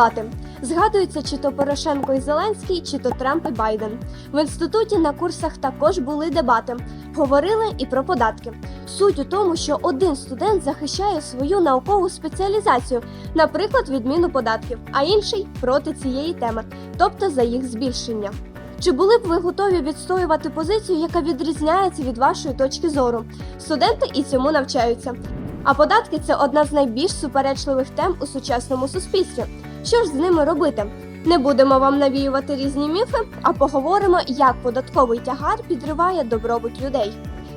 дебати. Згадується, чи то Порошенко і Зеленський, чи то Трамп і Байден. В інституті на курсах також були дебати. Говорили і про податки. Суть у тому, що один студент захищає свою наукову спеціалізацію, наприклад, відміну податків, а інший проти цієї теми, тобто за їх збільшення. Чи були б ви готові відстоювати позицію, яка відрізняється від вашої точки зору? Студенти і цьому навчаються. А податки це одна з найбільш суперечливих тем у сучасному суспільстві. Що ж з ними робити? Не будемо вам навіювати різні міфи, а поговоримо, як податковий тягар підриває добробут людей.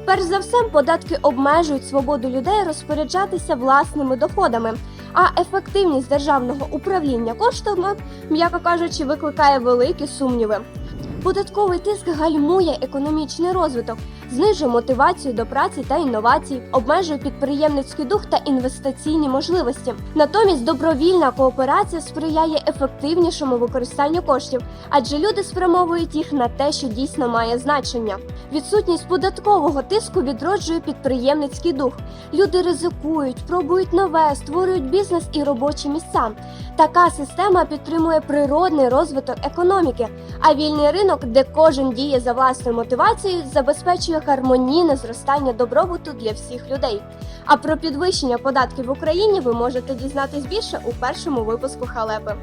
Перш за все, податки обмежують свободу людей розпоряджатися власними доходами, а ефективність державного управління коштами, м'яко кажучи, викликає великі сумніви. Податковий тиск гальмує економічний розвиток, знижує мотивацію до праці та інновацій, обмежує підприємницький дух та інвестиційні можливості. Натомість добровільна кооперація сприяє ефективнішому використанню коштів, адже люди спрямовують їх на те, що дійсно має значення. Відсутність податкового тиску відроджує підприємницький дух. Люди ризикують, пробують нове, створюють бізнес і робочі місця. Така система підтримує природний розвиток економіки, а вільний ринок, де кожен діє за власною мотивацією, забезпечує гармонійне зростання добробуту для всіх людей. А про підвищення податків в Україні ви можете дізнатись більше у першому випуску халепи.